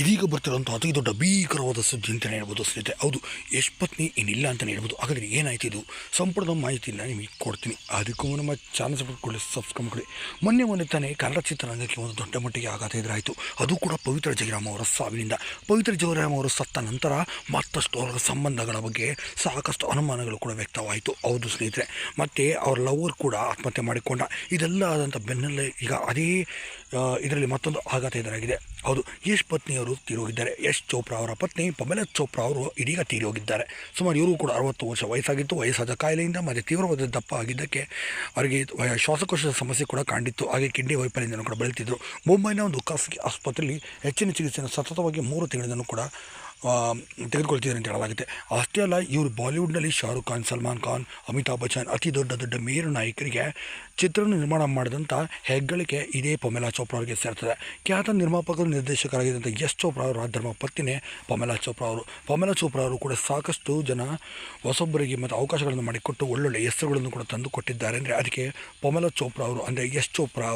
ಇದೀಗ ಬರ್ತಿರೋಂಥ ಅತಿ ದೊಡ್ಡ ಭೀಕರವಾದ ಸುದ್ದಿ ಅಂತಲೇ ಹೇಳ್ಬೋದು ಸ್ನೇಹಿತರೆ. ಹೌದು, ಯಶ್ ಪತ್ನಿ ಇನ್ನಿಲ್ಲ ಅಂತಲೇ ಹೇಳ್ಬೋದು. ಹಾಗಾದರೆ ಏನಾಯ್ತು ಇದು? ಸಂಪೂರ್ಣ ಮಾಹಿತಿಯನ್ನು ನಿಮಗೆ ಕೊಡ್ತೀನಿ. ಅದಕ್ಕೂ ನಮ್ಮ ಚಾನಲ್ ಸಬ್ಸ್ಕ್ರೈಬ್ ಸಬ್ಸ್ಕ್ರೈಬ್ ಮಾಡಿ ಮೊನ್ನೆ ಮೊನ್ನೆ ತಾನೇ ಕನ್ನಡ ಚಿತ್ರರಂಗಕ್ಕೆ ಒಂದು ದೊಡ್ಡ ಮಟ್ಟಿಗೆ ಆಘಾತ ಎದುರಾಯಿತು. ಅದು ಕೂಡ ಪವಿತ್ರ ಜಯರಾಮ ಅವರ ಸಾವಿನಿಂದ. ಪವಿತ್ರ ಜಯರಾಮ ಅವರು ಸತ್ತ ನಂತರ ಮತ್ತಷ್ಟು ಅವರ ಸಂಬಂಧಗಳ ಬಗ್ಗೆ ಸಾಕಷ್ಟು ಅನುಮಾನಗಳು ಕೂಡ ವ್ಯಕ್ತವಾಯಿತು. ಹೌದು ಸ್ನೇಹಿತರೆ. ಮತ್ತು ಅವರ ಲವರ್ ಕೂಡ ಆತ್ಮಹತ್ಯೆ ಮಾಡಿಕೊಂಡ. ಇದೆಲ್ಲ ಆದಂಥ ಬೆನ್ನಲ್ಲೇ ಈಗ ಅದೇ ಇದರಲ್ಲಿ ಮತ್ತೊಂದು ಆಘಾತ ಎದುರಾಗಿದೆ. ಹೌದು ಯಶ್ ಪತ್ನಿಯವರು ತೀರೋಗಿದ್ದಾರೆ. ಯಶ್ ಚೋಪ್ರಾ ಅವರ ಪತ್ನಿ ಪಮೆಲಾ ಚೋಪ್ರಾ ಅವರು ಇದೀಗ ತೀರೋಗಿದ್ದಾರೆ. ಸುಮಾರು ಇವರು ಕೂಡ ಅರವತ್ತು ವರ್ಷ ವಯಸ್ಸಾಗಿತ್ತು ವಯಸ್ಸಾದ ಕಾಯಿಲೆಯಿಂದ ಮತ್ತು ತೀವ್ರವಾದ ದಪ್ಪ ಆಗಿದ್ದಕ್ಕೆ ಅವರಿಗೆ ಶ್ವಾಸಕೋಶದ ಸಮಸ್ಯೆ ಕೂಡ ಕಾಣಿತ್ತು ಹಾಗೆ ಕಿಡ್ನಿ ವೈಫಲ್ಯದಿಂದ ಕೂಡ ಬೆಳೆತಿದ್ರು ಮುಂಬೈನ ಒಂದು ಖಾಸಗಿ ಆಸ್ಪತ್ರೆಯಲ್ಲಿ ಹೆಚ್ಚಿನ ಚಿಕಿತ್ಸೆಯನ್ನು ಸತತವಾಗಿ ಮೂರು ತಿಂಗಳಿಂದಲೂ ಕೂಡ ತೆಗೆದುಕೊಳ್ತಿದ್ದಾರೆ ಅಂತ ಹೇಳಲಾಗುತ್ತೆ. ಅಷ್ಟೇ ಅಲ್ಲ, ಇವರು ಬಾಲಿವುಡ್ನಲ್ಲಿ ಶಾರುಖ್ ಖಾನ್, ಸಲ್ಮಾನ್ ಖಾನ್, ಅಮಿತಾಬ್ ಬಚ್ಚನ್ ಅತಿ ದೊಡ್ಡ ದೊಡ್ಡ ಮೇರು ನಾಯಕರಿಗೆ ಚಿತ್ರ ನಿರ್ಮಾಣ ಮಾಡಿದಂಥ ಹೆಗ್ಗಳಿಕೆ ಇದೇ ಪೊಮೆಲಾ ಚೋಪ್ರಾ ಅವರಿಗೆ ಸೇರ್ತದೆ. ಖ್ಯಾತ ನಿರ್ಮಾಪಕರು ನಿರ್ದೇಶಕರಾಗಿದ್ದಂಥ ಯಶ್ ಚೋಪ್ರಾ ಅವರ ಧರ್ಮ ಪತ್ನಿನೇ ಪೊಮೆಲಾ ಚೋಪ್ರಾ ಅವರು. ಪೊಮೆಲಾ ಚೋಪ್ರಾ ಅವರು ಕೂಡ ಸಾಕಷ್ಟು ಜನ ಹೊಸೊಬ್ಬರಿಗೆ ಮತ್ತು ಅವಕಾಶಗಳನ್ನು ಮಾಡಿಕೊಟ್ಟು ಒಳ್ಳೊಳ್ಳೆ ಹೆಸರುಗಳನ್ನು ಕೂಡ ತಂದು ಕೊಟ್ಟಿದ್ದಾರೆ. ಅಂದರೆ ಅದಕ್ಕೆ ಪೊಮೆಲಾ ಚೋಪ್ರಾ ಅವರು, ಅಂದರೆ ಯಶ್ ಚೋಪ್ರಾ